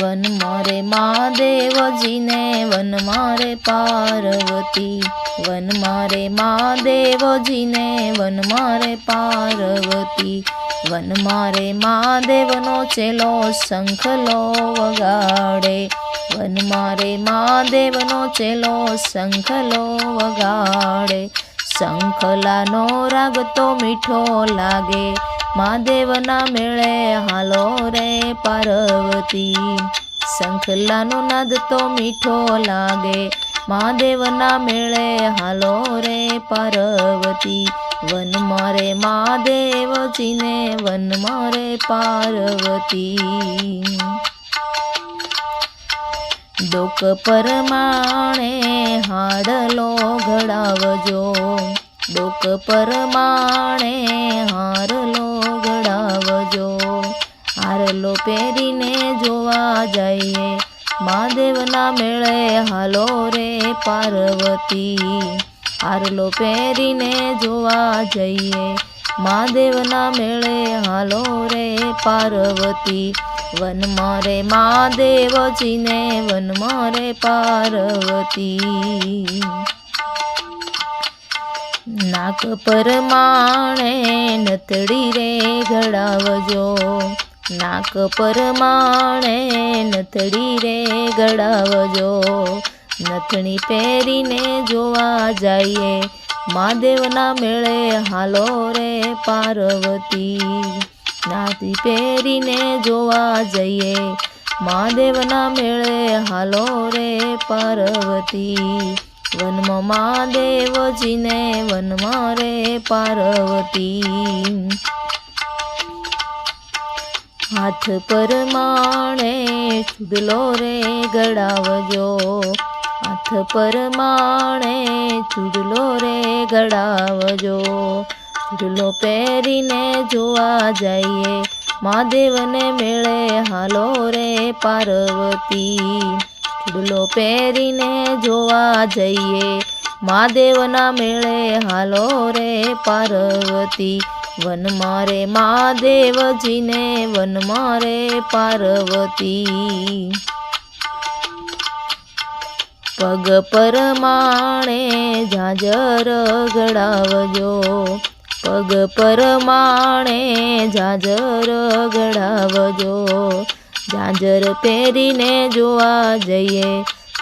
One મારે મહાદેવજીને, one મારે Parvati. One મારે મહાદેવજીને, વન મારે પાર્વતી. વન મારે મહાદેવનો ચેલો શંખલો વગાડે. વન મારે મહાદેવનો ચેલો શંખલો વગાડે. શંખલાનો રાગ તો મીઠો લાગે. મહાદેવના મેળે હાલો રે પાર્વતી. શંખલાનો નાદ તો મીઠો લાગે. મહાદેવના મેળે હાલો રે પાર્વતી. વન મારે મહાદેવજીને, વન મારે પાર્વતી. દુઃખ પરમાણે હાડલો ઘડાવજો. દુઃખ પરમાણે હાર હારલો પહેરીને જોવા જઈએ. મહાદેવના મેળે હાલો રે પાર્વતી. હારલો પહેરીને જોવા જઈએ. મહાદેવના મેળે હાલો રે પાર્વતી. વન મારે મહાદેવજીને વન મારે પાર્વતી. નાક પરમાણે નતડી રે, ઘડાવજો. નાક પરમાણે નથડી રે ગડાવજો નથણી પહેરીને જોવા જઈએ. મહાદેવના મેળે હાલો રે પાર્વતી. નાતી પહેરીને જોવા જઈએ. મહાદેવના મેળે હાલો રે પાર્વતી. વનમાં મહાદેવજીને વનમાં રે પાર્વતી. હાથ પરમાણે ચૂડલો રે ગડાવજો હાથ પરમાણે ચૂડલો રે ગડાવજો ચૂડલો પહેરીને જોવા જઈએ, મહાદેવને મેળે હાલો રે પાર્વતી. ચૂડલો પહેરીને જોવા જઈએ, મહાદેવના મેળે હાલો રે પાર્વતી. વન મારે મહાદેવજીને, વન મારે પાર્વતી. પગ પરમાણે ઝાંઝર ગડાવજો પગ પરમાણે ઝાંઝર ગડાવજો ઝાંઝર પહેરીને જોવા જઈએ.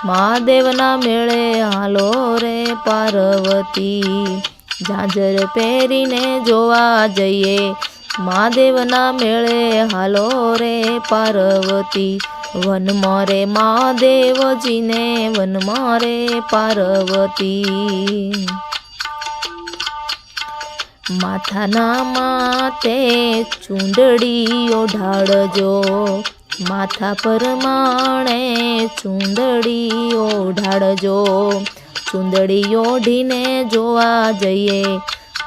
મહાદેવના મેળે હાલો રે પાર્વતી. ઝાંઝર પહેરીને જોવા જઈએ. મહાદેવના મેળે હાલો રે પાર્વતી. વન મારે મહાદેવજીને, વન મારે પાર્વતી. માથાના માથે ચૂંદડી ઓઢાડજો. માથા પર માણે ચૂંદડી ઓઢાડજો. ચૂંદડી ઓઢીને જોવા જઈએ.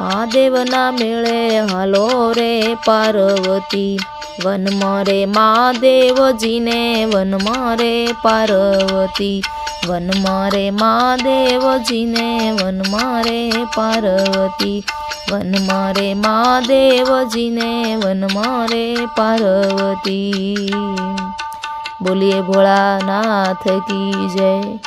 મહાદેવના મેળે હાલો રે પાર્વતી. વન મરે મહાદેવજીને વન મારે પાર્વતી. વન મારે મહાદેવજીને વન મારે પાર્વતી. વન મારે મહાદેવજીને વન મારે પાર્વતી. બોલીએ ભોળાનાથ કી જય.